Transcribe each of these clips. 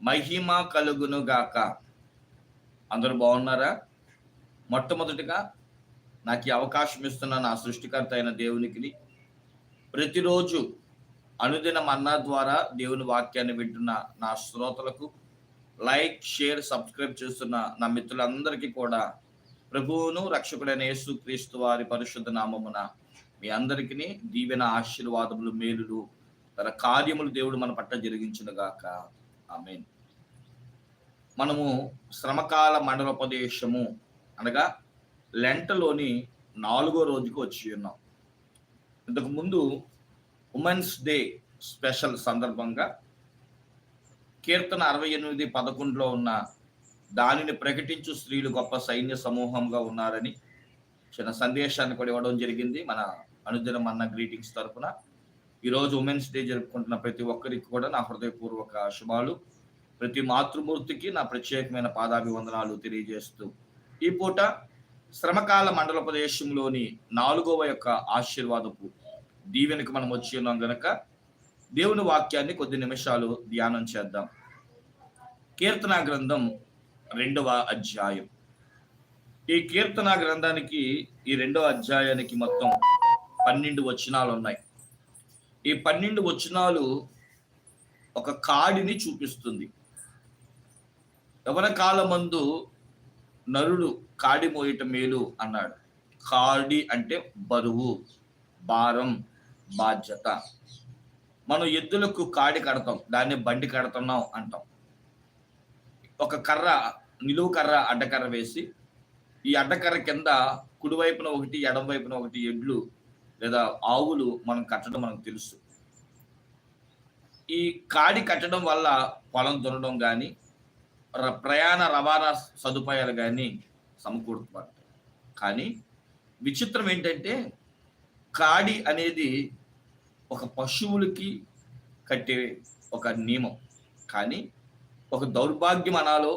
మహిమ కలుగును గాక. అందరూ బాగున్నారా? మొట్టమొదటిగా నాకు ఈ అవకాశం ఇస్తున్న నా సృష్టికర్త అయిన దేవునికి ప్రతిరోజు అనుదిన మన్నా ద్వారా దేవుని వాక్యాన్ని వింటున్న నా శ్రోతలకు లైక్ షేర్ సబ్స్క్రైబ్ చేస్తున్న నా మిత్రులందరికీ కూడా ప్రభువును రక్షకుడైన యేసు క్రీస్తు వారి పరిశుద్ధ నామమున మీ అందరికీ దీవెన ఆశీర్వాదములు మేలులు తన కార్యములు దేవుడు మన పట్ల జరిగించిన గాక ఆమెన్. మనము శ్రమకాల మండలోపదేశము అనగా లెంటలోని నాలుగో రోజుకు వచ్చి ఉన్నాం. ఇంతకు ముందు ఉమెన్స్ డే స్పెషల్ సందర్భంగా కీర్తన అరవై ఎనిమిది పదకొండులో ఉన్న దానిని ప్రకటించు స్త్రీలు గొప్ప సైన్య సమూహంగా ఉన్నారని చిన్న సందేశాన్ని కూడా ఇవ్వడం జరిగింది. మన అనుదినం అన్న గ్రీటింగ్స్ తరఫున ఈరోజు ఉమెన్స్ డే జరుపుకుంటున్న ప్రతి ఒక్కరికి కూడా నా హృదయపూర్వక శుభాలు. ప్రతి మాతృమూర్తికి నా ప్రత్యేకమైన పాదాభివందనాలు తెలియజేస్తూ ఈ పూట శ్రమకాల మండలోపదేశంలోని నాలుగవ యొక్క ఆశీర్వాదపు దీవెనకు మనం వచ్చి ఉన్నాం గనక దేవుని వాక్యాన్ని కొద్ది నిమిషాలు ధ్యానం చేద్దాం. కీర్తన గ్రంథం రెండవ అధ్యాయం. ఈ కీర్తన గ్రంథానికి ఈ రెండవ అధ్యాయానికి మొత్తం పన్నెండు వచనాలు ఉన్నాయి ఈ పన్నెండు వచనాలు ఒక కాడిని చూపిస్తుంది. యవన కాలమందు నరుడు కాడి మోయట మేలు అన్నాడు. కాడి అంటే బరువు భారం బాధ్యత. మనం ఎద్దులకు కాడి కడతాం దాన్ని బండి కడుతున్నాం అంటాం. ఒక కర్ర నిలువు కర్ర అడ్డకర్ర వేసి ఈ అడ్డకర్ర కింద కుడివైపున ఒకటి ఎడం వైపున ఒకటి ఎడ్లు లేదా ఆవులు మనం కట్టడం మనకు తెలుసు. ఈ కాడి కట్టడం వల్ల పొలం దున్నడం కానీ ప్రయాణ రవాణా సదుపాయాలు కానీ సమకూర్చబడతాయి కానీ విచిత్రం ఏంటంటే కాడి అనేది ఒక పశువులకి కట్టే ఒక నియమం. కానీ ఒక దౌర్భాగ్యం అనాలో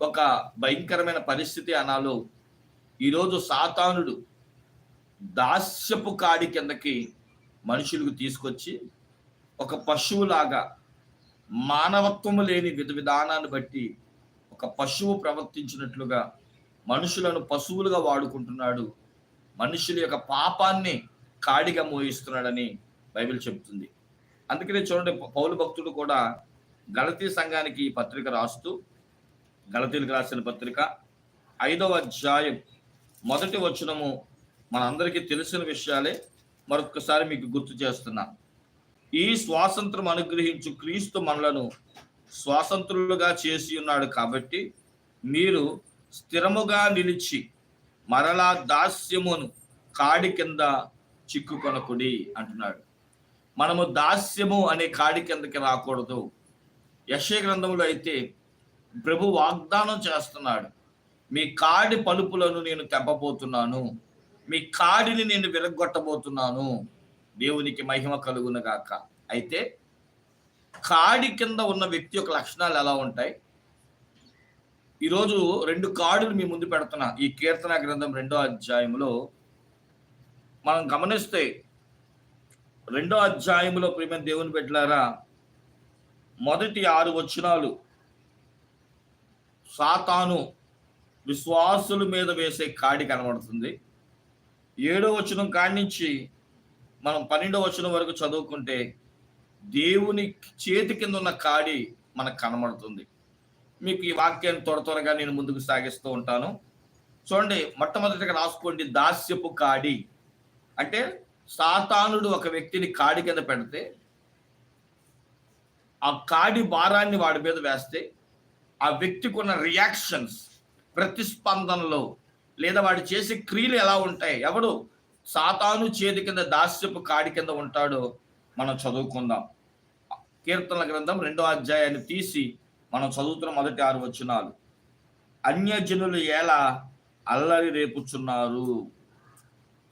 ఒక భయంకరమైన పరిస్థితి అనాలో ఈరోజు సాతానుడు దాస్యపు కాడి కిందకి మనుషులకు తీసుకొచ్చి ఒక పశువులాగా మానవత్వము లేని విధ విధానాన్ని బట్టి ఒక పశువు ప్రవర్తించినట్లుగా మనుషులను పశువులుగా వాడుకుంటున్నాడు. మనుషుల యొక్క పాపాన్ని కాడిగా మోయిస్తున్నాడని బైబిల్ చెబుతుంది. అందుకనే చూడండి పౌలు భక్తుడు కూడా గలతీ సంఘానికి ఈ పత్రిక రాస్తూ గలతీలకు రాసిన పత్రిక ఐదవ అధ్యాయం మొదటి వచనము మనందరికీ తెలిసిన విషయాలే మరొకసారి మీకు గుర్తు చేస్తున్నా. ఈ స్వాతంత్రం అనుగ్రహించు క్రీస్తు మనలను స్వాతంత్రులుగా చేసి ఉన్నాడు కాబట్టి మీరు స్థిరముగా నిలిచి మరలా దాస్యమును కాడి కింద చిక్కుకొనకుడి అంటున్నాడు. మనము దాస్యము అనే కాడి కిందకి రాకూడదు. యశయ గ్రంథంలో అయితే ప్రభు వాగ్దానం చేస్తున్నాడు. మీ కాడి పలుపులను నేను తెప్పబోతున్నాను మీ కాడిని నేను విరగొట్టబోతున్నాను దేవునికి మహిమ కలుగునగాక అయితే కాడి కింద ఉన్న వ్యక్తి యొక్క లక్షణాలు ఎలా ఉంటాయి? ఈరోజు రెండు కాడులు మీ ముందు పెడుతున్నా. ఈ కీర్తన గ్రంథం రెండో అధ్యాయంలో మనం గమనిస్తే రెండో అధ్యాయంలో ప్రేమ దేవుని పెట్టారా మొదటి ఆరు వచనాలు సాతాను విశ్వాసుల మీద వేసే కాడి కనబడుతుంది. ఏడో వచనం కాణించి నుంచి మనం పన్నెండో వచనం వరకు చదువుకుంటే దేవుని చేతి కింద ఉన్న కాడి మనకు కనబడుతుంది. మీకు ఈ వాక్యాన్ని త్వర త్వరగా నేను ముందుకు సాగిస్తూ ఉంటాను. చూడండి మొట్టమొదటిగా రాసుకోండి దాస్యపు కాడి. అంటే సాతానుడు ఒక వ్యక్తిని కాడి కింద పెడితే ఆ కాడి భారాన్ని వాడి మీద వేస్తే ఆ వ్యక్తికి ఉన్న రియాక్షన్స్ ప్రతిస్పందనలో లేదా వాడు చేసే క్రియలు ఎలా ఉంటాయి? ఎవడు సాతాను చేతి కింద దాస్యపు కాడి కింద ఉంటాడో మనం చదువుకుందాం. కీర్తనల గ్రంథం రెండో అధ్యాయాన్ని తీసి మనం చదువుతున్న మొదటి ఆరు వచనాలు. అన్యజనులు ఎలా అల్లరి రేపుచున్నారు?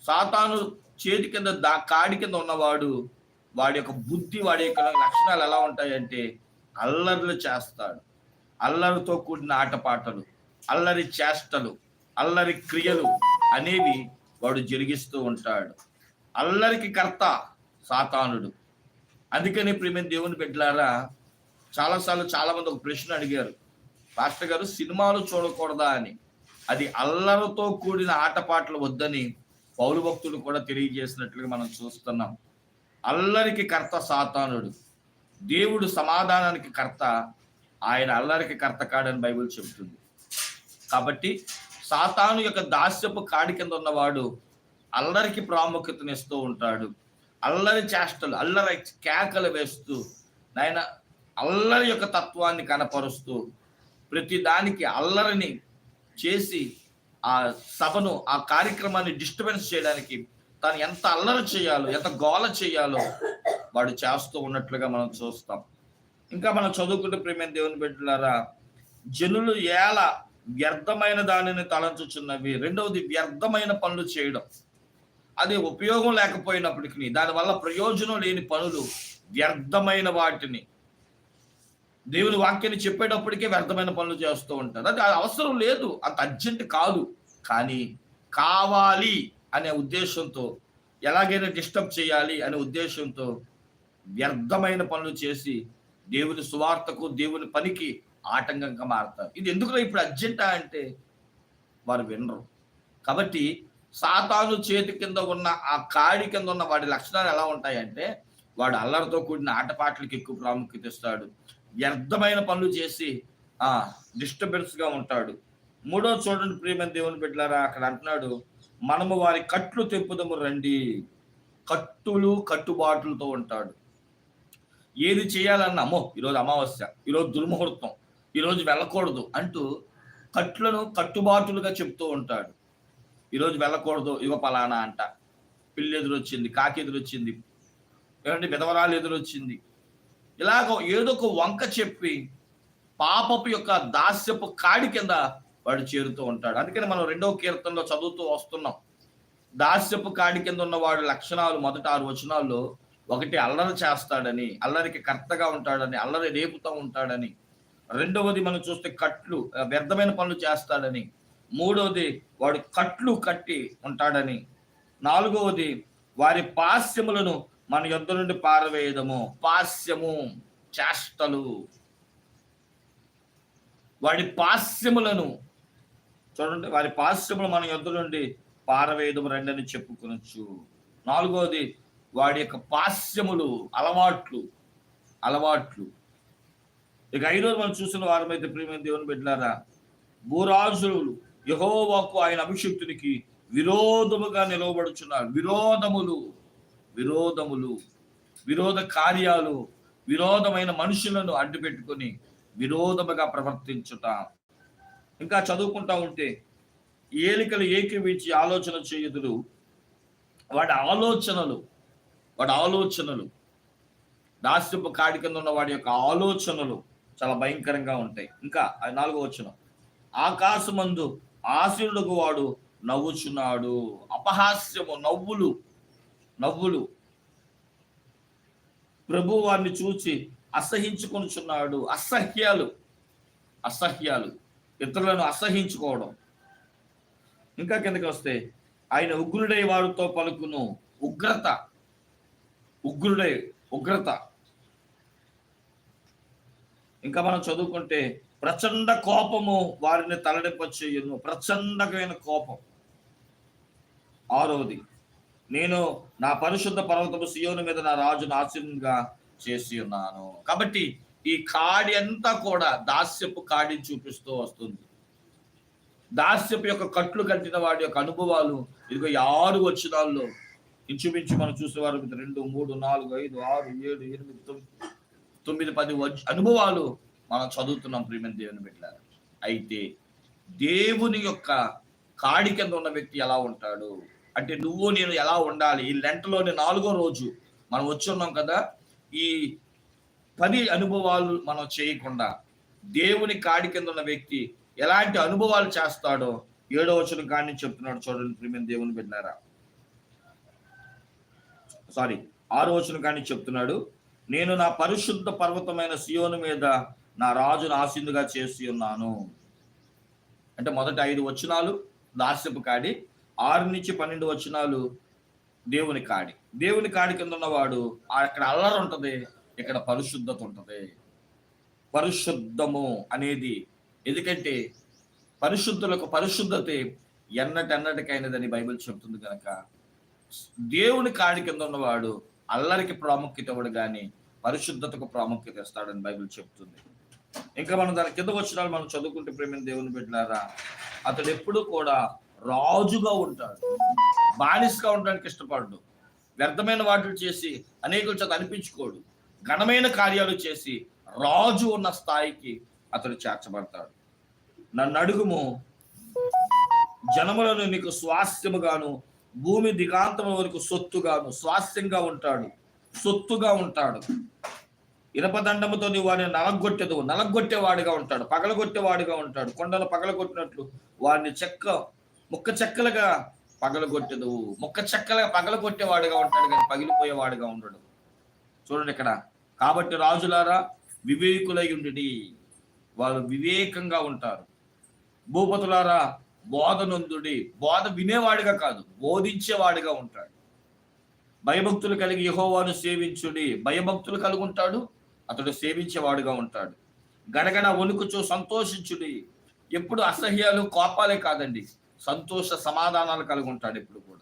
సాతాను చేతి కింద దా కాడి కింద ఉన్నవాడు వాడి యొక్క బుద్ధి వాడి యొక్క లక్షణాలు ఎలా ఉంటాయంటే అల్లర్లు చేస్తాడు. అల్లరితో కూడిన ఆటపాటలు అల్లరి చేష్టలు అల్లరి క్రియలు అనేవి వాడు జరిగిస్తూ ఉంటాడు. అల్లరికి కర్త సాతానుడు. అందుకని ప్రేమ దేవుని బిడ్డలారా చాలాసార్లు చాలామంది ఒక ప్రశ్న అడిగారు. పాస్టర్ గారు సినిమాలు చూడకూడదా అని. అది అల్లరితో కూడిన ఆటపాటలు వద్దని పౌరు భక్తులు కూడా తెలియజేసినట్లుగా మనం చూస్తున్నాం. అల్లరికి కర్త సాతానుడు. దేవుడు సమాధానానికి కర్త. ఆయన అల్లరికి కర్త కాడని బైబిల్ చెబుతుంది. కాబట్టి సాతాను యొక్క దాస్యపు కాడి కింద ఉన్నవాడు అల్లరికి ప్రాముఖ్యతనిస్తూ ఉంటాడు. అల్లరి చేష్టలు అల్లరి కేకలు వేస్తూ నాయన అల్లరి యొక్క తత్వాన్ని కనపరుస్తూ ప్రతి దానికి అల్లరిని చేసి ఆ సభను ఆ కార్యక్రమాన్ని డిస్టర్బెన్స్ చేయడానికి తను ఎంత అల్లరి చేయాలో ఎంత గోల చేయాలో వాడు చేస్తూ ఉన్నట్లుగా మనం చూస్తాం. ఇంకా మనం చదువుకుంటే ప్రేమ దేవుని బిడ్డలారా జనులు ఎలా వ్యర్థమైన దానిని తలంచుచున్నవి. రెండవది వ్యర్థమైన పనులు చేయడం. అది ఉపయోగం లేకపోయినప్పటికీ దానివల్ల ప్రయోజనం లేని పనులు వ్యర్థమైన వాటిని. దేవుని వాక్యాన్ని చెప్పేటప్పటికే వ్యర్థమైన పనులు చేస్తూ ఉంటారు. అది అవసరం లేదు అంత అర్జెంట్ కాదు. కానీ కావాలి అనే ఉద్దేశంతో ఎలాగైనా డిస్టర్బ్ చేయాలి అనే ఉద్దేశంతో వ్యర్థమైన పనులు చేసి దేవుని సువార్తకు దేవుని పనికి ఆటంకంగా మారుతారు. ఇది ఎందుకు ఇప్పుడు అర్జెంటా అంటే వారు వినరు. కాబట్టి సాతాను చేతి కింద ఉన్న ఆ కాడి కింద ఉన్న వాడి లక్షణాలు ఎలా ఉంటాయంటే వాడు అల్లరితో కూడిన ఆటపాటలకు ఎక్కువ ప్రాముఖ్యత ఇస్తాడు. వ్యర్థమైన పనులు చేసి ఆ ఉంటాడు. మూడో చూడండి ప్రియమైన దేవుని బిడ్డలారా అక్కడ అంటున్నాడు మనము వారి కట్లు తెప్పుదము రండి. కట్టులు కట్టుబాట్లతో ఉంటాడు. ఏది చేయాలన్నా అమ్మో ఈరోజు అమావాస్య ఈరోజు దుర్ముహూర్తం. ఈరోజు వెళ్ళకూడదు అంటూ కట్లను కట్టుబాటులుగా చెప్తూ ఉంటాడు. ఈరోజు వెళ్ళకూడదు ఇవ పలానా అంట. పిల్లి ఎదురొచ్చింది కాకి ఎదురొచ్చింది ఏమంటే విధవరాలు ఎదురొచ్చింది ఇలాగ ఏదో ఒక వంక చెప్పి పాపపు యొక్క దాస్యపు కాడి కింద వాడు చేరుతూ ఉంటాడు. అందుకని మనం రెండవ కీర్తనలో చదువుతూ వస్తున్నాం. దాస్యపు కాడి కింద ఉన్న వాడు లక్షణాలు మొదట ఆరు వచనాల్లో ఒకటి అల్లరి చేస్తాడని అల్లరికి కర్తగా ఉంటాడని అల్లరి రేపుతూ ఉంటాడని రెండవది మనం చూస్తే కట్లు వ్యర్థమైన పనులు చేస్తాడని. మూడవది వాడు కట్లు కట్టి ఉంటాడని. నాలుగవది వారి పాస్యములను మన యుద్ధ నుండి పారవేయడము. పాస్యము చేష్టలు. వాడి పాస్యములను చూడండి వారి పాస్యములు మన యుద్ధ నుండి పారవేయడం రెండని చెప్పుకొనొచ్చు. నాలుగవది వాడి యొక్క పాస్యములు అలవాట్లు అలవాట్లు. ఇక ఐరోజు మనం చూసిన వారమైతే ప్రియమైన దేవుని బిడ్డారా భూరాజులు యహోవాకు ఆయన అభిషక్తునికి విరోధముగా నిలవబడుచున్నారు. విరోధములు విరోధములు విరోధ కార్యాలు విరోధమైన మనుషులను అడ్డుపెట్టుకొని విరోధముగా ప్రవర్తించుట. ఇంకా చదువుకుంటా ఉంటే ఏలికలు ఏకీవించి ఆలోచన చేయుదురు. వాడి ఆలోచనలు వాడి ఆలోచనలు దాస్యపు కాడి కింద ఉన్న వాడి యొక్క ఆలోచనలు చాలా భయంకరంగా ఉంటాయి. ఇంకా నాలుగో వచ్చిన ఆకాశమందు ఆశీనుడుకు వాడు నవ్వుచున్నాడు. అపహాస్యము నవ్వులు నవ్వులు. ప్రభు వారిని చూచి అసహించుకొనుచున్నాడు. అసహ్యాలు అసహ్యాలు. ఇతరులను అసహించుకోవడం. ఇంకా కిందకి వస్తే ఆయన ఉగ్రుడై వారితో పలుకును. ఉగ్రత ఉగ్రుడై ఉగ్రత. ఇంకా మనం చదువుకుంటే ప్రచండ కోపము వారిని తలడింపచేయును ప్రచండమైన కోపం. ఆరవది నేను నా పరిశుద్ధ పర్వతము సియోను మీద నా రాజును ఆశీర్వంగా చేసి ఉన్నాను. కాబట్టి ఈ కాడి అంతా కూడా దాస్యపు కాడిని చూపిస్తూ వస్తుంది. దాస్యపు యొక్క కట్లు కట్టిన వాడి యొక్క అనుభవాలు ఇదిగో ఆరు వచ్చినాల్లో ఇంచుమించు మనం చూసేవారు రెండు మూడు నాలుగు ఐదు ఆరు ఏడు ఎనిమిది తొమ్మిది తొమ్మిది పది అనుభవాలు మనం చదువుతున్నాం ప్రియమైన దేవుని బిడ్డలారా. అయితే దేవుని యొక్క కాడి కింద ఉన్న వ్యక్తి ఎలా ఉంటాడు? అంటే నువ్వు నేను ఎలా ఉండాలి? ఈ లెంటలోని నాలుగో రోజు మనం వచ్చి ఉన్నాం కదా ఈ పది అనుభవాలు మనం చేయకుండా దేవుని కాడి కింద ఉన్న వ్యక్తి ఎలాంటి అనుభవాలు చేస్తాడో ఏడో వచ్చిన కాడిని చెప్తున్నాడు చూడండి ప్రియమైన దేవుని బిడ్డారా సారీ ఆరో వచ్చిన కాడిని చెప్తున్నాడు. నేను నా పరిశుద్ధ పర్వతమైన సియోను మీద నా రాజును ఆసిందుగా చేసి ఉన్నాను. అంటే మొదటి ఐదు వచనాలు దాస్యపు కాడి ఆరు నుంచి పన్నెండు వచనాలు దేవుని కాడి. దేవుని కాడి కింద ఉన్నవాడు అక్కడ అల్లరి ఉంటుంది ఇక్కడ పరిశుద్ధత ఉంటుంది. పరిశుద్ధము అనేది ఎందుకంటే పరిశుద్ధులకు పరిశుద్ధతే ఎన్నటెన్నటికైనదని బైబిల్ చెబుతుంది కనుక దేవుని కాడి కింద ఉన్నవాడు అల్లరికి ప్రాముఖ్యత ఇవ్వడు కానీ పరిశుద్ధతకు ప్రాముఖ్యత ఇస్తాడని బైబిల్ చెప్తుంది ఇంకా మనం దాని కింద వచ్చిన మనం చదువుకుంటే ప్రేమిని దేవుని పెట్టినారా అతడు ఎప్పుడు కూడా రాజుగా ఉంటాడు. బానిసగా ఉండడానికి ఇష్టపడడు. వ్యర్థమైన వాటిని చేసి అనేకుల చేత అనిపించుకోడు. ఘనమైన కార్యాలు చేసి రాజు ఉన్న స్థాయికి అతడు చేర్చబడతాడు. నన్ను అడుగుము జనములను నీకు స్వాస్థ్యముగాను భూమి దిగాంతము వరకు సొత్తుగాను స్వాస్థ్యంగా ఉంటాడు. సొత్తుగా ఉంటాడు. ఇనపదండముతో నీవు వాడిని నలగొట్టెదు నలగొట్టేవాడిగా ఉంటాడు పగలగొట్టేవాడిగా ఉంటాడు. కొండలు పగలగొట్టినట్లు వాడిని చెక్క ముక్క చెక్కలుగా పగలగొట్టెదు ముక్క చెక్కలుగా పగలగొట్టేవాడిగా ఉంటాడు కానీ పగిలిపోయేవాడిగా ఉండడు. చూడండి ఇక్కడ. కాబట్టి రాజులారా వివేకులై ఉండి వాళ్ళు వివేకంగా ఉంటారు. భూపతులారా బోధనందుడి బోధ వినేవాడిగా కాదు బోధించేవాడిగా ఉంటాడు. భయభక్తులు కలిగి యహోవాను సేవించుడి. భయభక్తులు కలిగి ఉంటాడు అతడు సేవించేవాడుగా ఉంటాడు. గడగడ వణుకుచు సంతోషించుడి. ఎప్పుడు అసహ్యాలు కోపాలే కాదండి సంతోష సమాధానాలు కలిగి ఉంటాడు ఎప్పుడు కూడా.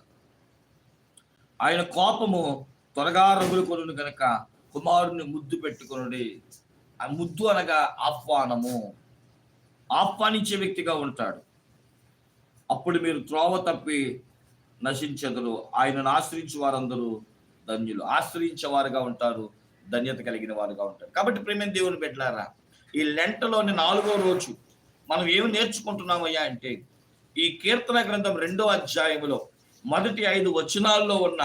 ఆయన కోపము త్వరగా రగులు కొను గనక కుమారుని ముద్దు పెట్టుకొనుడి. ఆ ముద్దు అనగా ఆహ్వానము. ఆహ్వానించే వ్యక్తిగా ఉంటాడు. అప్పుడు మీరు త్రోవ తప్పి నశించదురు. ఆయనను ఆశ్రయించే వారందరూ ధన్యులు. ఆశ్రయించే వారుగా ఉంటారు ధన్యత కలిగిన వారుగా ఉంటారు. కాబట్టి ప్రేమ దేవుని పెట్టారా ఈ లెంటలోని నాలుగో రోజు మనం ఏమి నేర్చుకుంటున్నామయ్యా అంటే ఈ కీర్తన గ్రంథం రెండో అధ్యాయములో మొదటి ఐదు వచనాల్లో ఉన్న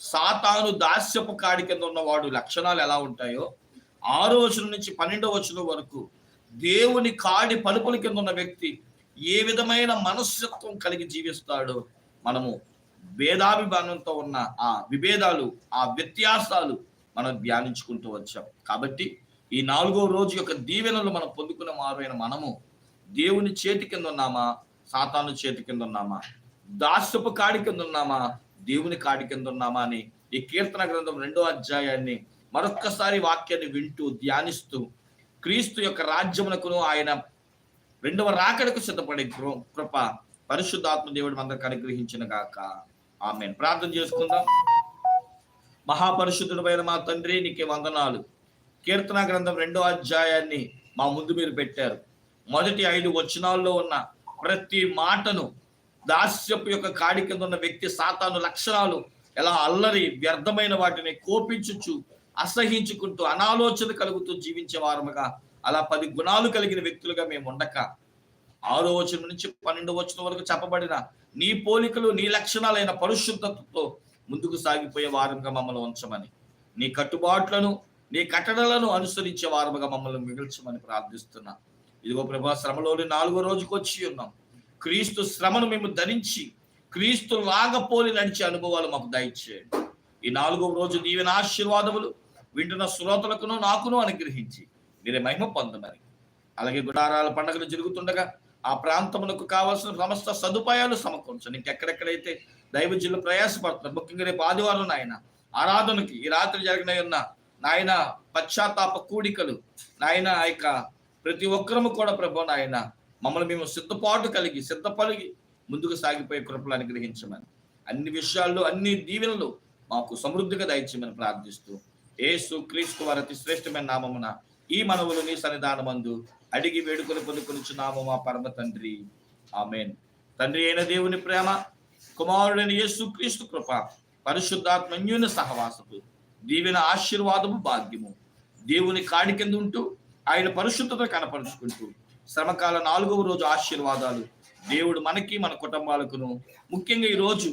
సాతాను దాస్యపు కాడి కింద ఉన్నవాడు లక్షణాలు ఎలా ఉంటాయో ఆరో వచనం నుంచి పన్నెండో వచనం వరకు దేవుని కాడి పలుపుల కింద ఉన్న వ్యక్తి ఏ విధమైన మనస్తత్వం కలిగి జీవిస్తాడో మనము భేదాభిమానంతో ఉన్న ఆ విభేదాలు ఆ వ్యత్యాసాలు మనం ధ్యానించుకుంటూ వచ్చాం. కాబట్టి ఈ నాలుగో రోజు యొక్క దీవెనలు మనం పొందుకున్న మారైన మనము దేవుని చేతి కింద ఉన్నామా? సాతాను చేతి కింద ఉన్నామా? దాస్యపు కాడి కింద ఉన్నామా? దేవుని కాడి కింద ఉన్నామా అని ఈ కీర్తన గ్రంథం రెండో అధ్యాయాన్ని మరొక్కసారి వాక్యాన్ని వింటూ ధ్యానిస్తూ క్రీస్తు యొక్క రాజ్యమునకును ఆయన రెండవ రాకడకు సిద్ధపడే కృ- కృప పరిశుద్ధాత్మ దేవుడు అందరికి అనుగ్రహించిన గాక. ఆమె ప్రార్థన చేసుకుందాం. మహాపరిశుద్ధుడమైన మా తండ్రి నీకే వందనాలు. కీర్తన గ్రంథం రెండో అధ్యాయాన్ని మా ముందు మీరు పెట్టారు. మొదటి ఐదు వచనాల్లో ఉన్న ప్రతి మాటను దాస్యపు యొక్క కాడి కింద ఉన్న వ్యక్తి సాతాను లక్షణాలు ఎలా అల్లరి వ్యర్థమైన వాటిని కోపించుచు అసహించుకుంటూ అనాలోచన కలుగుతూ జీవించే వారముగా అలా పది గుణాలు కలిగిన వ్యక్తులుగా మేము ఉండక ఆరో వచనం నుంచి పన్నెండో వచనం వరకు చెప్పబడిన నీ పోలికలు నీ లక్షణాలైన పరిశుద్ధతతో ముందుకు సాగిపోయే వారంగా మమ్మల్ని ఉంచమని. నీ కట్టుబాట్లను నీ కట్టడలను అనుసరించే వారముగా మమ్మల్ని మిగిల్చమని ప్రార్థిస్తున్నా. ఇదిగో ప్రభా శ్రమలోని నాలుగో రోజుకు వచ్చి ఉన్నాం. క్రీస్తు శ్రమను మేము ధరించి క్రీస్తు లాగపోలి నడిచే అనుభవాలు మాకు దయచేయండి. ఈ నాలుగో రోజు దీవెన ఆశీర్వాదములు వింటున్న శ్రోతలకును నాకును అనుగ్రహించి మీరే మహిమ పొందమని. అలాగే గుడారాల పండుగలు జరుగుతుండగా ఆ ప్రాంతమునకు కావాల్సిన సమస్త సదుపాయాలు సమకూర్చండి ఇంకెక్కడెక్కడైతే దైవజనులు ప్రయాసపడుతున్నారు ముఖ్యంగా రేపు ఆదివారం నాయన ఆరాధనకి ఈ రాత్రి జరిగిన ఉన్న నాయన పశ్చాత్తాప కూడికలు నాయన ఆ యొక్క ప్రతి ఒక్కరము కూడా ప్రభు నాయన మమ్మల్ని మేము సిద్ధపాటు కలిగి సిద్ధపలిగి ముందుకు సాగిపోయే కృపలు అనుగ్రహించమని. అన్ని విషయాల్లో అన్ని దీవెనలు మాకు సమృద్ధిగా దయచేయమని ప్రార్థిస్తూ ఏసు క్రీస్తు వారి అతి శ్రేష్టమైన నామమున ఈ మనవులు నీ సన్నిధానమందు అడిగి వేడుకలు పొందుకొనిచున్నాము మా పరమ తండ్రి. ఆమెన్. తండ్రి అయిన దేవుని ప్రేమ కుమారుడైన యేసు క్రీస్తు కృప పరిశుద్ధాత్మన్యుని సహవాసము దీవెన ఆశీర్వాదము భాగ్యము. దేవుని కాడి కింద ఉంటూ ఆయన పరిశుద్ధత కనపరుచుకుంటూ శ్రమకాల నాలుగవ రోజు ఆశీర్వాదాలు దేవుడు మనకి మన కుటుంబాలకును ముఖ్యంగా ఈ రోజు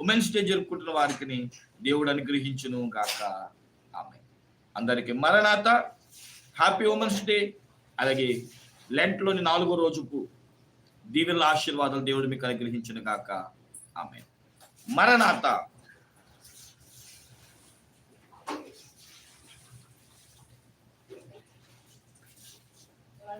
ఉమెన్స్ డే జరుపుకుంటున్న వారికి దేవుడు అనుగ్రహించును గాక. ఆమె అందరికి మరణాత హ్యాపీ ఉమెన్స్ డే. అలాగే లెంట్లోని నాలుగో రోజుకు దీవెనల ఆశీర్వాదాలు దేవుడు మీకు అనుగ్రహించిన కాక ఆమె మరణాత